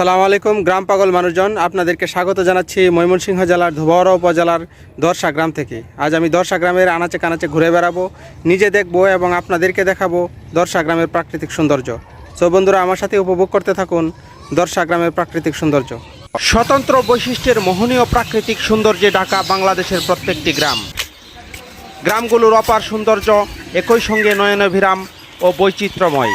আসসালামু আলাইকুম, গ্রাম পাগল মানুষজন। আপনাদেরকে স্বাগত জানাচ্ছি ময়মনসিংহ জেলার ধোবাওড়া উপজেলার দর্শা গ্রাম থেকে। আজ আমি দর্শা গ্রামের আনাচে কানাচে ঘুরে বেড়াবো, নিজে দেখব এবং আপনাদেরকে দেখাবো দর্শা গ্রামের প্রাকৃতিক সৌন্দর্য। সো বন্ধুরা, আমার সাথে উপভোগ করতে থাকুন দর্শা গ্রামের প্রাকৃতিক সৌন্দর্য। স্বতন্ত্র বৈশিষ্ট্যের মোহনীয় প্রাকৃতিক সৌন্দর্যে ঢাকা বাংলাদেশের প্রত্যেকটি গ্রাম। গ্রামগুলোর অপার সৌন্দর্য একই সঙ্গে নয়নভিরাম ও বৈচিত্র্যময়।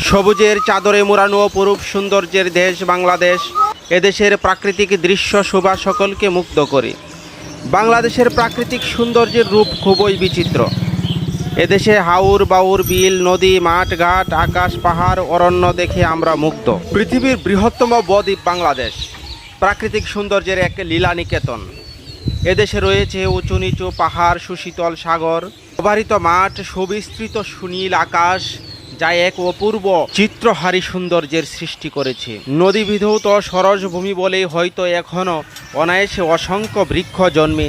সবুজের চাদরে মোড়ানো অপরূপ সৌন্দর্যের দেশ বাংলাদেশ, এদেশের প্রাকৃতিক দৃশ্য শোভা সকলকে মুগ্ধ করে। বাংলাদেশের প্রাকৃতিক সৌন্দর্যের রূপ খুবই বিচিত্র। এদেশে হাউর বাউর, বিল, নদী, মাঠ, ঘাট, আকাশ, পাহাড়, অরণ্য দেখে আমরা মুগ্ধ। পৃথিবীর বৃহত্তম বদ্বীপ বাংলাদেশ। প্রাকৃতিক সৌন্দর্যের এক লীলা নিকেতন এদেশে রয়েছে উঁচু নিচু পাহাড়, সুশীতল সাগর অবারিত মাঠ, সুবিস্তৃত সুনীল আকাশ যা এক অপূর্ব চিত্রহারী সৌন্দর্যের সৃষ্টি করেছে। নদী বিধৌত সরস ভূমি বলেই হয়তো এখনও অনায়াসে অসংখ্য বৃক্ষ জন্মে